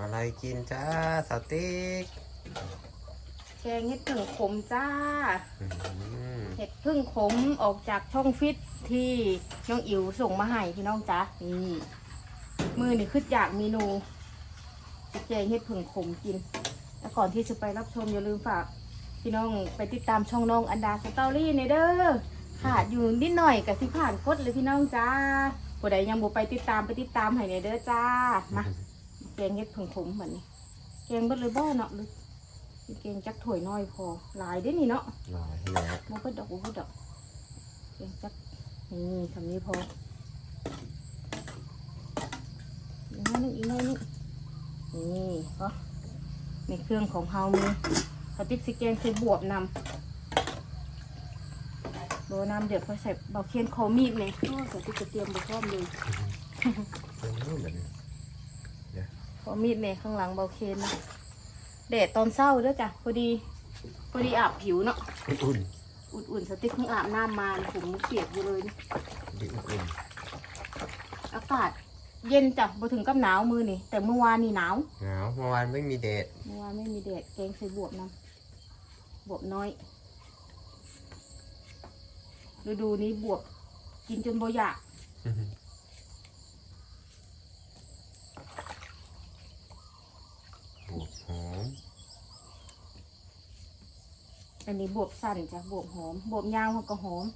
อะไรกินจ้าสติ๊กแกงเห็ดพึ่งขมจ้า อืมเห็ดพึ่งขมออกจากช่องฟิตที่น้องอิ๋วส่งมาให้พี่น้องจ้านี่มือนี่คืออยากเมนูจะแกงเห็ดพึ่งขมกินแล้วก่อนที่จะไปรับชมอย่าลืมฝากพี่น้องไปติดตามช่องน้องอันดาสตอรี่ในเด้อขาดอยู่นิดหน่อยกับที่ผ่านกดเลยพี่น้องจ้าผู้ใดยังบ่ไปติดตามไปติดตามให้ในเด้อจ้ามาแกงเห็ดพึ่งขมเหมือนนี้แกงเบิดเลยบ่เนาะหรือแกงจักถ้วยน้อยพอหลายเด้อนี่เนาะหล่อให้แล้วมันก็ดอกมันก็ดอกเพียงจักนี่ทำนี้พออีกหน้อยหนึงอีกหน้อยหนึงนี่ก็ในเครื่องของเฮามีสติ๊กสแกนใส่บวบนำโบน้ำเดือดเขาใส่เบาเคียนคอมีดเลยโอ้สติ๊กกระเทียมบพร้อมเลย เป็นรูปแบบนี้คอมีดเนี่ยข้างหลังเบาเคียนนะแดดตอนเช้าเด้อจ้ะพอดี พอดีอาบผิวเนาะอุ่นอุ่นๆสติ๊กเพิ่งอาบน้ำมาผมเปียกอยู่เลยนี่ๆดีอุ่นอากาศเย็นจ้ะบ่ถึงกับหนาวมือนี่แต่เมื่อวานนี่หนาว ๆหนาวเมื่อวานไม่มีแดดเมื่อวานไม่มีแดดแกงใส่บวบนำบวบน้อย ฤดูนี้บวบกินจนบ่อยาก บวกหอม อันนี้บวบสั้นจ้ะบวบหอม บวบยาวมันก็หอม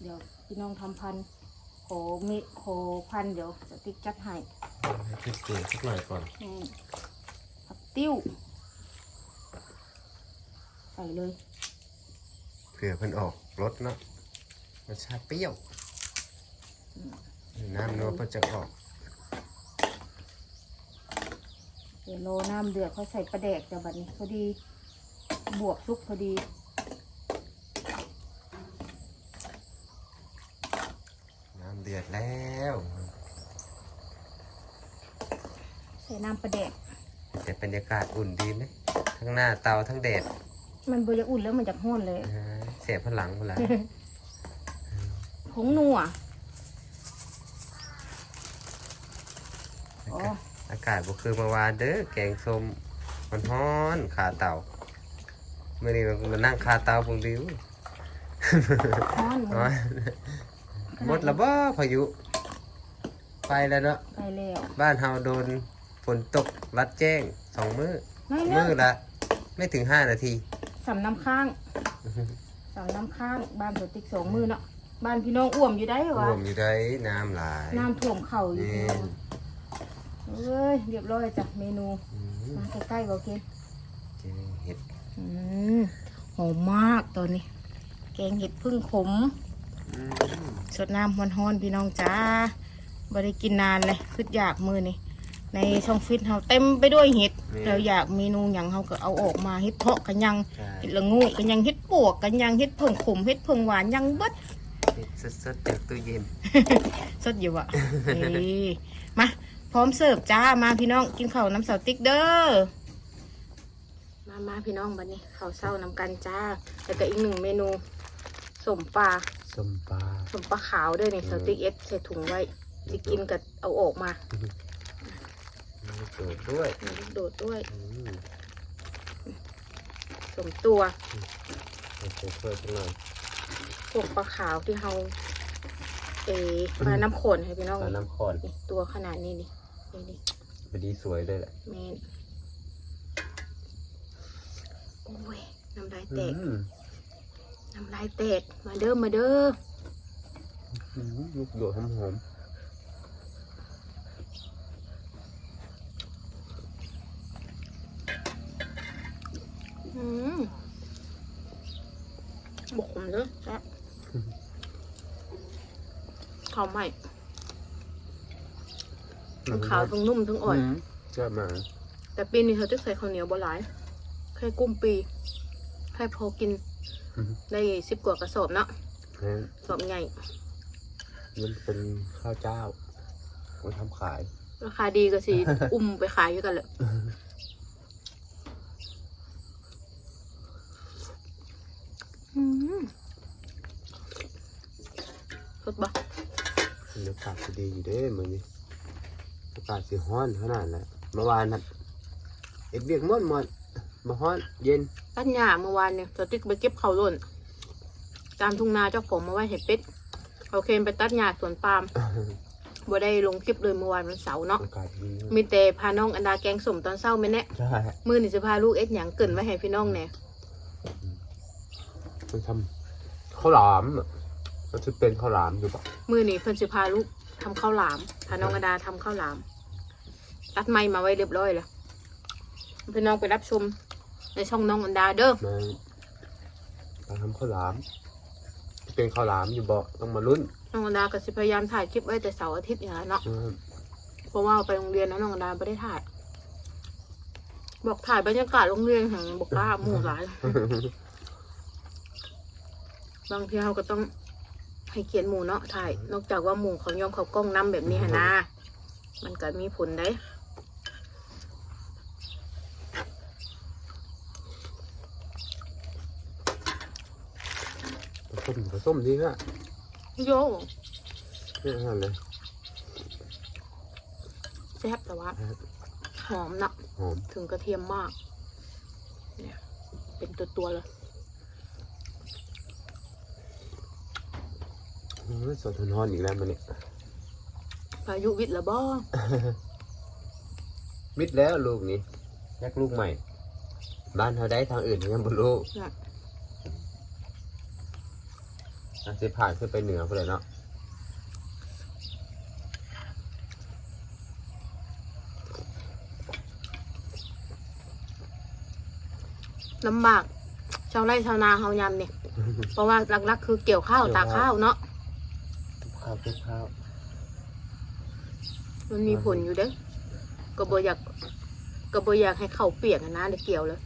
เดี๋ยวพี่น้องทำพันธุ์ขอเม็ดขอพันธุ์เดี๋ยวจะติ๊กจัดให้ให้พริกเกลือสักหน่อยก่อนนี่ผักติ้ว ใส่เลยเผื่อเพิ่นออกรสเนาะรสชาติเปรี้ยว น้ำนัวเพิ่นจะออกเดี๋ยวโลน้ำเดือดเขาใส่ปลาแดกแต่บัดนี้พอดี บวบซุกพอดี น้ำเดือดแล้วใส่น้ำปลาแดกแต่บรรยากาศอุ่นดีไหมทั้งหน้าเตาทั้งแดดมันบอยากอุ่นแล้วมันจะห้อนเลยนะฮะเสียพลังเวลา ผงนัว อ๋อ อากาศบ่คือเมื่อวานเด้อแกงส้มมันฮ้อนๆขาเตา เมื่อนี้เรานั่งคาเตาเพิ่งดิวห้อนอ๋อหมดและบ่พายุ ไปแล้วเนาะไปแล้วบ้านเฮาโดนฝนตกรัดแจ้งสองมือ้อไม่มืเลิอกละไม่ถึงห้านาทีสำน้ำข้างสำน้ำข้าง บ้านสวนติ๊กสองมือเนาะบ้านพี่น้องอ้วมอยู่ได้รวะวมอยู่ได้น้ำหลายน้ำท่วมเข่าอยู่นี่เอ้ยเรียบร้อยจ้ะเมนูอืมมาใกล้ๆบอกเกนเจ๊เห็ดอืม หอมมากตอนนี้ แกงเห็ดพึ่งขมอืมสดน้ำฮ้อนๆพี่น้องจ้าบ่ได้กินนานเลยคืออยากมือนี่ในช่องฟิตเฮาเต็มไปด้วยเห็ดเราอยากเมนูอย่างเฮาก็เอาออกมาเห็ดเพาะกันยังใช่เห็ดละงูกันยังเห็ดปวกกันยังเห็ดเพิ่งขมเห็ดเพิ่งหวานยังเบิดเห็ดสดๆจากตู้เย็นสดอยู่อะนี่มาพร้อมเสิร์ฟจ้ามาพี่น้องกินข้าวน้ำเสาติ๊กเด้อ มามาพี่น้องบัดนี้ข้าวเศร้าน้ำกันจ้าแล้วก็อีกหนึ่งเมนูสมปลาส้มปลาสมปลาขาวด้วยนี่อืมสติ๊กเอสใส่ถุงไว้จะกินกับเอาออกมาเกิดด้วยมีลูกโดดด้วยอืมสมตัวเอาไปเพิ่มสักหน่อยพวกปลาขาวที่เราเออปลาน้ำขนให้พี่น้องปลาน้ำขอนนี่ตัวขนาดนี้นี่นี่นี่พอดีสวยเลยแหละแมนโอ้ยน้ำลาย แตกอืมน้ำลายแตกมาเด้อมาเด้ออืมลูกโดดหอมอืมบกขมเด้อจ้ะขาวใหม่ๆทั้งขาวทั้งนุ่มทั้งอ่อนมชอบมากแต่ปีนี้เขาจะใส่ข้าวเหนียวบ่หลายแค่กุ้มปี แค่พอกิน อืมได้สิบกว่ากระสอบเนาะนั่นสอบใหญ่มันเป็นข้าวเจ้าไว้ทำขาย ราคาดีก็สิ อุ้มไปขายอยู่กันเลยอืมสดบ่บรรยากาศก็ดีอยู่เด้มือนี้อากาศสิฮ้อนขนาดนั้นเมื่อวานน่ะเอ็ดเบียกหมดหมด มาฮ้อนเย็นตัดหญ้าเมื่อวานเนี่ยสติ๊กไปเก็บเขาวร่น ตามทุ่งนาเจ้าของมาไว้เห็ดเป็ดเขาเคนไปตัดหญ้าสวนปาล์มบ่ได้ลงคลิปเลยเมื่อวานวันเสาร์เนาะ อากาศดีมีแต่พาน้องอันดาแกงสมตอนเช้าแม่นแน่ใช่มื้อนี่สิพาลูกเอ็ดหยังเกรินไว้ให้พี่น้องแหน่มันทำข้าวหลามอะมันจะเป็นข้าวหลามอยู่ปะมื้อนี้เพิ่นสิพาลูกทำข้าวหลามพาน้องอันดาทำข้าวหลาม ตัดไม้มาไว้เรียบร้อยแล้วพี่น้องไปรับชม ในช่องน้องอันดาเด้อมันมาทำข้าวหลามเป็นข้าวหลามอยู่บ่ต้องมาลุ้นน้องอันดาก็สิพยายามถ่ายคลิปไว้แต่เสาร์อาทิตย์อย่างนั้นเนาะอืมเพราะว่าไปโรงเรียนนะน้องอันดาไม่ได้ถ่าย บอกถ่ายบรรยากาศโรงเรียนแห่งบอกว่าหมู่หลาย บางทีเราก็ต้องให้เขียนหมู่เนาะถ่าย นอกจากว่าหมู่เขายอมเขากล้องนำแบบนี้หนนะมันก็มีผลได้ ผสมผสมดีค่ะโยนี่อาหารเลยแซ่บแต่ว่าครับหอมเนาะหอมถึงกระเทียมมาก เนี่ย เป็นตัวตัวๆเลยโอ้ยสดทนอนอีกแล้วมันเนี่ยพายุวิทย์ละบ่มิดแล้วลูกนี้แยกลูกใหม่ บ้านเขาได้ทางอื่นยังบ่รู้ น่ะอาจจะผ่านขึ้นไปเหนือไปเลยเนาะลำบาก ชาวไร่ชาวนาเฮายำเนี่ย เพราะว่าหลักๆคือเกี่ยวข้าวตากข้าวเนาะข้าวเก็บข้าว มันมีผลอยู่เด้อก็บ่อยากก็บ่อยากให้เข้าวเปียกอะนะเดี๋ยวเกี่ยวเลย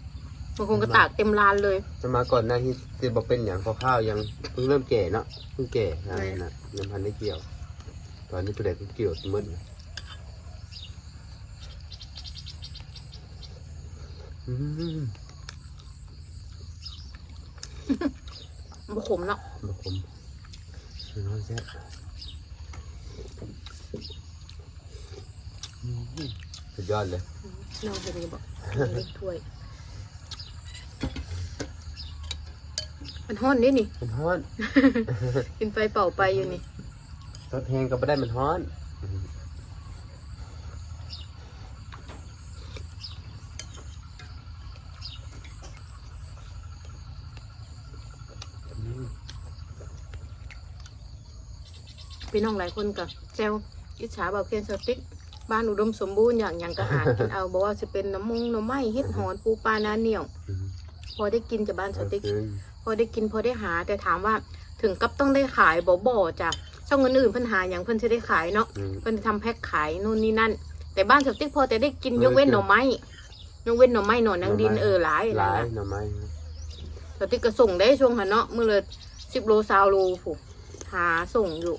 บางคนก็ตากเต็มลานเลยจะมาก่อนหน้าที่จะบอกเป็นอย่างข้าวๆยังเพิ่งเริ่มแก่เนาะเพิ่งแก่นะนะยังพันได้เกี่ยว ตอนนี้ตัวเด็กเกี่ยวมืดเลยอืมบ่ขมเนาะบอกผมน้องแซ่บอืมสุดยอดเลยน้องจะมีบอกเล็กถ้วย มันฮ้อนนี่นี่ มันฮ้อน กินไปเป่าไปอยู่นี่รถแหงก็ไม่ได้มันฮ้อนอืมพี่น้องหลายคนก็แซวอิจฉาเบาเคียนสติ๊กบ้านอุดมสมบูรณ์อย่างหยังก็หากินเอาบอกว่าจะเป็นน้ำมงน้ำไม้เฮ็ดหอนปูปลานาเหนียวอืมพอได้กินจากบ้านสติ๊กโอเค พอได้กินพอได้หา แต่ถามว่าถึงกับต้องได้ขายบ่บ่จ้ะช่องอื่นๆเพิ่นหาอย่างเพิ่นจะได้ขายเนาะอืม เพิ่นจะทำแพ็คขายนู่นนี่นั่น แต่บ้านสติ๊กพอแต่ได้กินเออยกเว้นจ้ะหน่อไม้ยกเว้นหน่อไม้หน่อนางดินหน่อไม้เออหลายหหลาลายยหน่อไม้สติ๊กก็ส่งได้ช่วงหันเนาะมื้อละสิบโลสาวโลผูกหาส่งอยู่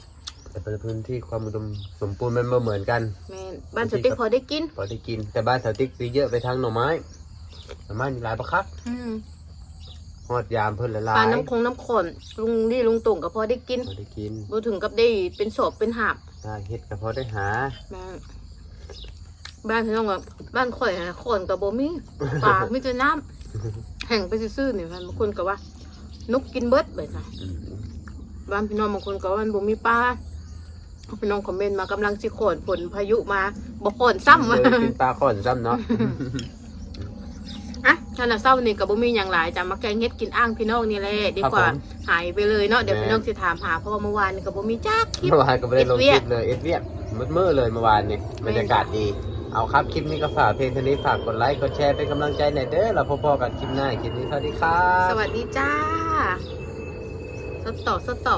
แต่เป็นพื้นที่ความอุดมสมบูรณ์มันไม่เหมือนกัน แม่นบ้านสติ๊กพอได้กิน พอได้กินแต่บ้านสาวติ๊กซื้อเยอะไปทางหน่อไม้หน่อไม้มีหลายประคับอืมห อดยามเพิ่นละลาปลายน้ำคงน้ำขอนลุงนี่ลุงตุ่งก็พอได้กินพอได้กินบ่ถึงกับได้เป็นศพเป็นหาบได้เฮ็ดก็พอได้หาแม่บ้านพี่น้องแบบบ้านข่อยหาขอนกับบ่มีปลามีแต่น้ำแห่งไปซื่อๆนี่มันบางคนก็ว่า นกกินเบิดแบบนั้นอืมบ้านพี่น้องบางคนก็ว่ามันบ่มีปลาพี่น้องคอมเมนต์มากำลังสิโขนฝนพายุมาบ่โขนซ้ำเลยกินปลาข้อนซ้ำเนาะ อะท่านน่ะเศร้านี่ก็บ่มีหยังหลายจ้ะมาแกงเฮ็ดกินอ้างพี่น้องนี่แหละดีกว่าครับผม หายไปเลยเนาะเดี๋ยวแม่พี่น้องสิถามหาเพราะว่าเมื่อวานนี่ก็บ่มีจักคลิป เมื่อวานก็ไม่ได้ลงเอ็คดลิเวียปเลยเอ็ดเวียดมืดมืดเลยเมื่อวานนี่บรรยากาศดี เอาครับคลิปนี้ก็ฝากเพลงเท่านี้ฝากกดไลค์กดแชร์เป็นกำลังใจหน่อยเด้อเราพอๆกันคลิปหน้าคลิปนี้สวัสดีครับ สวัสดีจ้าสดต่อสดต่อ